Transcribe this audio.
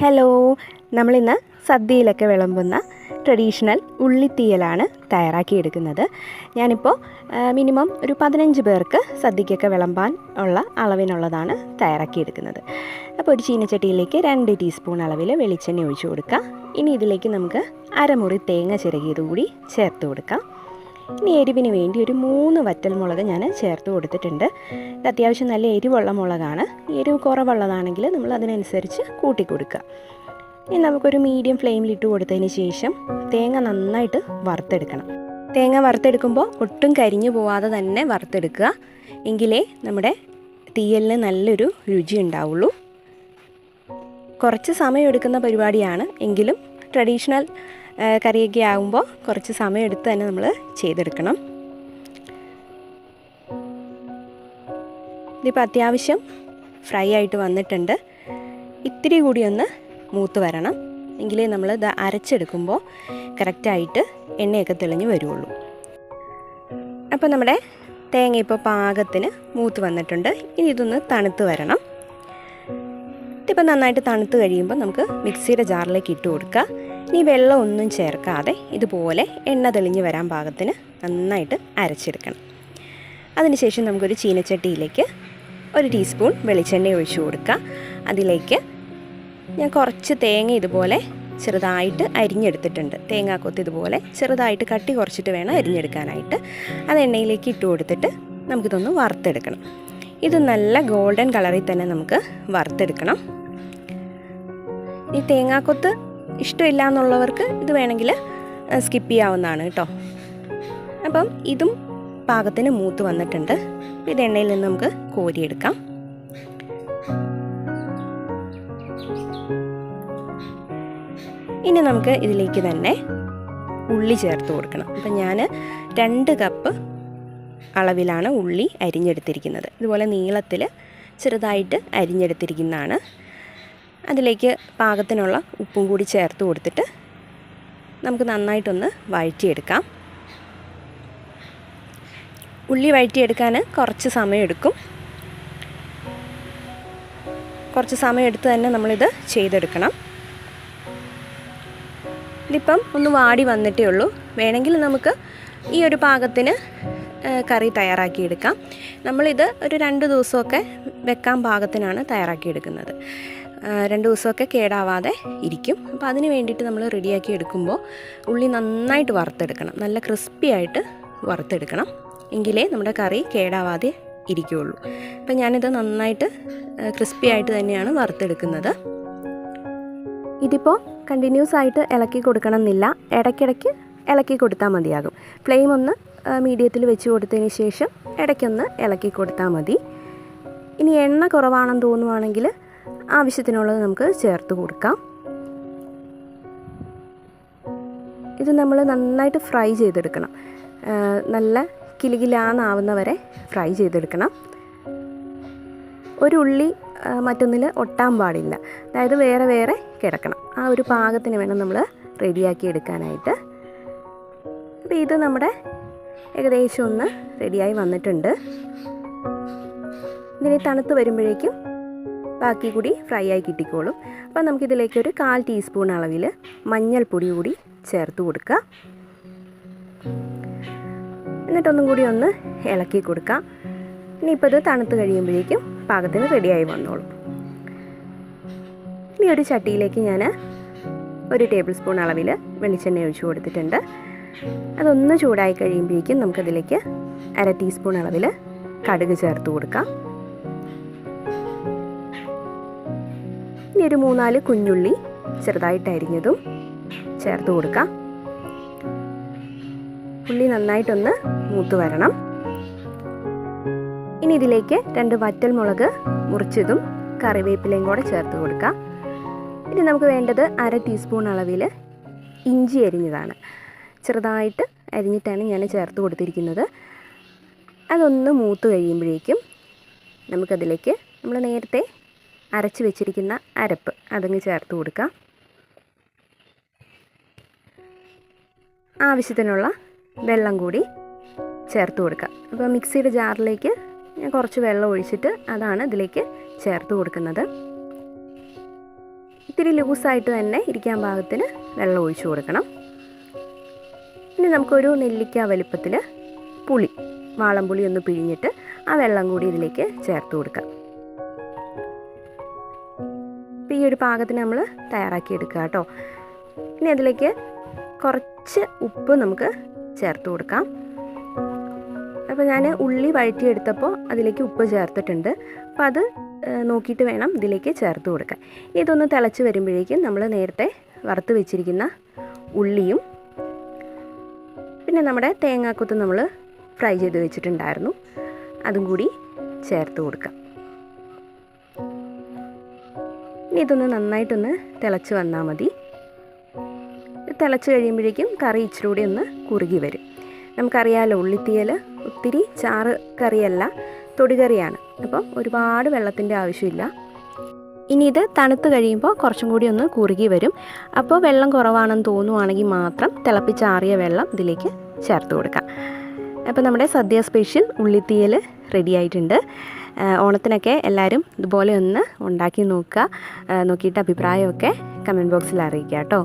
Hello നമ്മളിന്ന് സദ്യയിലൊക്കെ വിളമ്പുന്ന traditional ഉള്ളിത്തീയലാണ് തയ്യാറാക്കിയെടുക്കുന്നത്. ഞാനിപ്പോൾ മിനിമം ഒരു പതിനഞ്ച് പേർക്ക് സദ്യക്കൊക്കെ വിളമ്പാൻ ഉള്ള അളവിനുള്ളതാണ് തയ്യാറാക്കിയെടുക്കുന്നത്. അപ്പോൾ ഒരു ചീനച്ചട്ടിയിലേക്ക് രണ്ട് ടീസ്പൂൺ അളവിൽ വെളിച്ചെണ്ണ ഒഴിച്ചു കൊടുക്കുക ഇനി ഇതിലേക്ക് നമുക്ക് അരമുറി തേങ്ങ ചിരകിയത് കൂടി ചേർത്ത് കൊടുക്കാം. ഇനി എരിവിന് വേണ്ടി ഒരു മൂന്ന് വറ്റൽ മുളക് ഞാൻ ചേർത്ത് കൊടുത്തിട്ടുണ്ട്. ഇത് അത്യാവശ്യം നല്ല എരിവുള്ള മുളകാണ്. എരിവ് കുറവുള്ളതാണെങ്കിൽ നമ്മൾ അതിനനുസരിച്ച് കൂട്ടി കൊടുക്കുക. ഇനി നമുക്കൊരു മീഡിയം ഫ്ലെയിമിലിട്ട് കൊടുത്തതിന് ശേഷം തേങ്ങ നന്നായിട്ട് വറുത്തെടുക്കണം. തേങ്ങ വറുത്തെടുക്കുമ്പോൾ ഒട്ടും കരിഞ്ഞു പോവാതെ തന്നെ വറുത്തെടുക്കുക. എങ്കിലേ നമ്മുടെ തീയലിന് നല്ലൊരു രുചി ഉണ്ടാവുള്ളൂ. കുറച്ച് സമയം എടുക്കുന്ന പരിപാടിയാണ്. എങ്കിലും ട്രഡീഷണൽ കറിയൊക്കെ ആകുമ്പോൾ കുറച്ച് സമയം എടുത്ത് തന്നെ നമ്മൾ ചെയ്തെടുക്കണം. ഇതിപ്പോൾ അത്യാവശ്യം ഫ്രൈ ആയിട്ട് വന്നിട്ടുണ്ട്. ഇത്തിരി കൂടി ഒന്ന് മൂത്ത് വരണം. എങ്കിലേ നമ്മൾ ഇത് അരച്ചെടുക്കുമ്പോൾ കറക്റ്റായിട്ട് എണ്ണയൊക്കെ തെളിഞ്ഞ് വരുള്ളൂ. അപ്പോൾ നമ്മുടെ തേങ്ങ ഇപ്പോൾ പാകത്തിന് മൂത്ത് വന്നിട്ടുണ്ട്. ഇനി ഇതൊന്ന് തണുത്ത് വരണം. ഇതിപ്പോൾ നന്നായിട്ട് തണുത്ത് കഴിയുമ്പോൾ നമുക്ക് മിക്സിയുടെ ജാറിലേക്ക് ഇട്ട് കൊടുക്കുക ഇനി വെള്ളം ഒന്നും ചേർക്കാതെ ഇതുപോലെ എണ്ണ തെളിഞ്ഞ് വരാൻ പാകത്തിന് നന്നായിട്ട് അരച്ചെടുക്കണം. അതിനുശേഷം നമുക്കൊരു ചീനച്ചട്ടിയിലേക്ക് ഒരു ടീസ്പൂൺ വെളിച്ചെണ്ണ ഒഴിച്ചു കൊടുക്കുക. അതിലേക്ക് ഞാൻ കുറച്ച് തേങ്ങ ഇതുപോലെ ചെറുതായിട്ട് അരിഞ്ഞെടുത്തിട്ടുണ്ട്. തേങ്ങാക്കൊത്ത് ഇതുപോലെ ചെറുതായിട്ട് കട്ടി കുറച്ചിട്ട് വേണം അരിഞ്ഞെടുക്കാനായിട്ട്. അത് എണ്ണയിലേക്ക് ഇട്ട് കൊടുത്തിട്ട് നമുക്കിതൊന്ന് വറുത്തെടുക്കണം. ഇത് നല്ല ഗോൾഡൻ കളറിൽ തന്നെ നമുക്ക് വറുത്തെടുക്കണം. ഈ തേങ്ങാക്കൊത്ത് ഇഷ്ടമില്ല എന്നുള്ളവർക്ക് ഇത് വേണമെങ്കിൽ സ്കിപ്പ് ചെയ്യാവുന്നതാണ് കേട്ടോ. അപ്പം ഇതും പാകത്തിന് മൂത്ത് വന്നിട്ടുണ്ട്. ഇത് എണ്ണയിൽ നിന്ന് നമുക്ക് കോരിയെടുക്കാം. ഇനി നമുക്ക് ഇതിലേക്ക് തന്നെ ഉള്ളി ചേർത്ത് കൊടുക്കണം. അപ്പം ഞാൻ രണ്ട് കപ്പ് അളവിലാണ് ഉള്ളി അരിഞ്ഞെടുത്തിരിക്കുന്നത്. ഇതുപോലെ നീളത്തിൽ ചെറുതായിട്ട് അരിഞ്ഞെടുത്തിരിക്കുന്നതാണ്. അതിലേക്ക് പാകത്തിനുള്ള ഉപ്പും കൂടി ചേർത്ത് കൊടുത്തിട്ട് നമുക്ക് നന്നായിട്ടൊന്ന് വഴറ്റിയെടുക്കാം. ഉള്ളി വഴറ്റിയെടുക്കാൻ കുറച്ച് സമയമെടുക്കും. കുറച്ച് സമയം എടുത്ത് തന്നെ നമ്മളിത് ചെയ്തെടുക്കണം. ഇതിപ്പം ഒന്ന് വാടി വന്നിട്ടേ ഉള്ളൂ. വേണമെങ്കിൽ നമുക്ക് ഈ ഒരു പാകത്തിന് കറി തയ്യാറാക്കിയെടുക്കാം. നമ്മളിത് ഒരു രണ്ട് ദിവസമൊക്കെ വെക്കാൻ പാകത്തിനാണ് തയ്യാറാക്കിയെടുക്കുന്നത്. രണ്ട് ദിവസമൊക്കെ കേടാവാതെ ഇരിക്കും. അപ്പോൾ അതിന് വേണ്ടിയിട്ട് നമ്മൾ റെഡിയാക്കി എടുക്കുമ്പോൾ ഉള്ളി നന്നായിട്ട് വറുത്തെടുക്കണം. നല്ല ക്രിസ്പി ആയിട്ട് വറുത്തെടുക്കണം. എങ്കിലേ നമ്മുടെ കറി കേടാവാതെ ഇരിക്കുകയുള്ളൂ അപ്പം ഞാനിത് നന്നായിട്ട് ക്രിസ്പി ആയിട്ട് തന്നെയാണ് വറുത്തെടുക്കുന്നത്. ഇതിപ്പോൾ കണ്ടിന്യൂസ് ആയിട്ട് ഇളക്കി കൊടുക്കണം എന്നില്ല ഇടയ്ക്കിടയ്ക്ക് ഇളക്കി കൊടുത്താൽ മതിയാകും. ഫ്ലെയിം ഒന്ന് മീഡിയത്തിൽ വെച്ച് കൊടുത്തതിന് ശേഷം ഇടയ്ക്കൊന്ന് ഇളക്കി കൊടുത്താൽ മതി. ഇനി എണ്ണ കുറവാണെന്ന് തോന്നുവാണെങ്കിൽ ആവശ്യത്തിനുള്ളത് നമുക്ക് ചേർത്ത് കൊടുക്കാം. ഇത് നമ്മൾ നന്നായിട്ട് ഫ്രൈ ചെയ്തെടുക്കണം. നല്ല കിലുകിലാന്നാവുന്ന വരെ ഫ്രൈ ചെയ്തെടുക്കണം. ഒരു ഉള്ളി മറ്റൊന്നിൽ ഒട്ടാൻ പാടില്ല. അതായത് വേറെ വേറെ കിടക്കണം. ആ ഒരു പാകത്തിന് വേണം നമ്മൾ റെഡിയാക്കി എടുക്കാനായിട്ട്. അപ്പോൾ ഇത് നമ്മുടെ ഏകദേശം ഒന്ന് റെഡിയായി വന്നിട്ടുണ്ട്. ഇതിനെ തണുത്ത് വരുമ്പോഴേക്കും ബാക്കി കൂടി ഫ്രൈ ആയി കിട്ടിക്കോളും. അപ്പോൾ നമുക്കിതിലേക്ക് ഒരു കാൽ ടീസ്പൂൺ അളവിൽ മഞ്ഞൾപ്പൊടി കൂടി ചേർത്ത് കൊടുക്കുക എന്നിട്ടൊന്നും കൂടി ഒന്ന് ഇളക്കി കൊടുക്കാം. ഇനിയിപ്പോൾ ഇത് തണുത്ത് കഴിയുമ്പോഴേക്കും പാകത്തിന് റെഡിയായി വന്നോളും. ഇനി ഒരു ചട്ടിയിലേക്ക് ഞാൻ ഒരു ടേബിൾ സ്പൂൺ അളവിൽ വെളിച്ചെണ്ണ ഒഴിച്ചു കൊടുത്തിട്ടുണ്ട്. അതൊന്ന് ചൂടായി കഴിയുമ്പോഴേക്കും നമുക്കതിലേക്ക് അര ടീസ്പൂൺ അളവിൽ കടുക് ചേർത്ത് കൊടുക്കാം. ഇനി ഒരു മൂന്നാൽ കുഞ്ഞുള്ളി ചെറുതായിട്ട് അരിഞ്ഞതും ചേർത്ത് കൊടുക്കാം. ഉള്ളി നന്നായിട്ടൊന്ന് മൂത്ത് വരണം. ഇനി ഇതിലേക്ക് രണ്ട് വറ്റൽ മുളക് മുറിച്ചതും കറിവേപ്പിലയും കൂടെ ചേർത്ത് കൊടുക്കാം. ഇനി നമുക്ക് വേണ്ടത് അര ടീസ്പൂൺ അളവിൽ ഇഞ്ചി അരിഞ്ഞതാണ്. ചെറുതായിട്ട് അരിഞ്ഞിട്ടാണ് ഞാൻ ചേർത്ത് കൊടുത്തിരിക്കുന്നത്. അതൊന്ന് മൂത്ത് കഴിയുമ്പോഴേക്കും നമുക്കതിലേക്ക് നമ്മൾ നേരത്തെ അരച്ച് വെച്ചിരിക്കുന്ന അരപ്പ് അതങ്ങ് ചേർത്ത് കൊടുക്കാം ആവശ്യത്തിനുള്ള വെള്ളം കൂടി ചേർത്ത് കൊടുക്കുക. അപ്പോൾ മിക്സിയുടെ ജാറിലേക്ക് ഞാൻ കുറച്ച് വെള്ളം ഒഴിച്ചിട്ട് അതാണ് ഇതിലേക്ക് ചേർത്ത് കൊടുക്കുന്നത്. ഇത്തിരി ലൂസായിട്ട് തന്നെ ഇരിക്കാൻ പാകത്തിന് വെള്ളം ഒഴിച്ചു കൊടുക്കണം. ഇനി നമുക്കൊരു നെല്ലിക്ക വലിപ്പത്തിൽ പുളി വാളംപുളി ഒന്ന് പിഴിഞ്ഞിട്ട് ആ വെള്ളം കൂടി ഇതിലേക്ക് ചേർത്ത് കൊടുക്കാം ഒരു പാകത്തിന് നമ്മൾ തയ്യാറാക്കി എടുക്കുക കേട്ടോ. ഇനി അതിലേക്ക് കുറച്ച് ഉപ്പ് നമുക്ക് ചേർത്ത് കൊടുക്കാം. അപ്പോൾ ഞാൻ ഉള്ളി വഴറ്റിയെടുത്തപ്പോൾ അതിലേക്ക് ഉപ്പ് ചേർത്തിട്ടുണ്ട്. അപ്പോൾ അത് നോക്കിയിട്ട് വേണം ഇതിലേക്ക് ചേർത്ത് കൊടുക്കാൻ. ഇതൊന്ന് തിളച്ച് വരുമ്പോഴേക്കും നമ്മൾ നേരത്തെ വറുത്ത് വെച്ചിരിക്കുന്ന ഉള്ളിയും പിന്നെ നമ്മുടെ തേങ്ങാക്കൊത്ത് നമ്മൾ ഫ്രൈ ചെയ്ത് വെച്ചിട്ടുണ്ടായിരുന്നു. അതും കൂടി ചേർത്ത് കൊടുക്കാം. ഇനി ഇതൊന്ന് നന്നായിട്ടൊന്ന് തിളച്ച് വന്നാൽ മതി. തിളച്ച് കഴിയുമ്പോഴേക്കും കറി ഇച്ചിരി കൂടി ഒന്ന് കുറുകി വരും. നമുക്കറിയാമല്ലോ ഉള്ളിത്തീയൽ ഒത്തിരി ചാറ് കറിയല്ല തൊടുകറിയാണ്. അപ്പം ഒരുപാട് വെള്ളത്തിന്റെ ആവശ്യമില്ല. ഇനി ഇത് തണുത്ത് കഴിയുമ്പോൾ കുറച്ചും കൂടി ഒന്ന് കുറുകി വരും. അപ്പോൾ വെള്ളം കുറവാണെന്ന് തോന്നുവാണെങ്കിൽ മാത്രം തിളപ്പിച്ചാറിയ വെള്ളം ഇതിലേക്ക് ചേർത്ത് കൊടുക്കാം. അപ്പോൾ നമ്മുടെ സദ്യ സ്പെഷ്യൽ ഉള്ളിത്തീയൽ റെഡി ആയിട്ടുണ്ട്. ഓണത്തിനൊക്കെ എല്ലാവരും ഇതുപോലെ ഒന്ന് ഉണ്ടാക്കി നോക്കുക. നോക്കിയിട്ട് അഭിപ്രായമൊക്കെ കമന്റ് ബോക്സിൽ അറിയിക്കുക കേട്ടോ.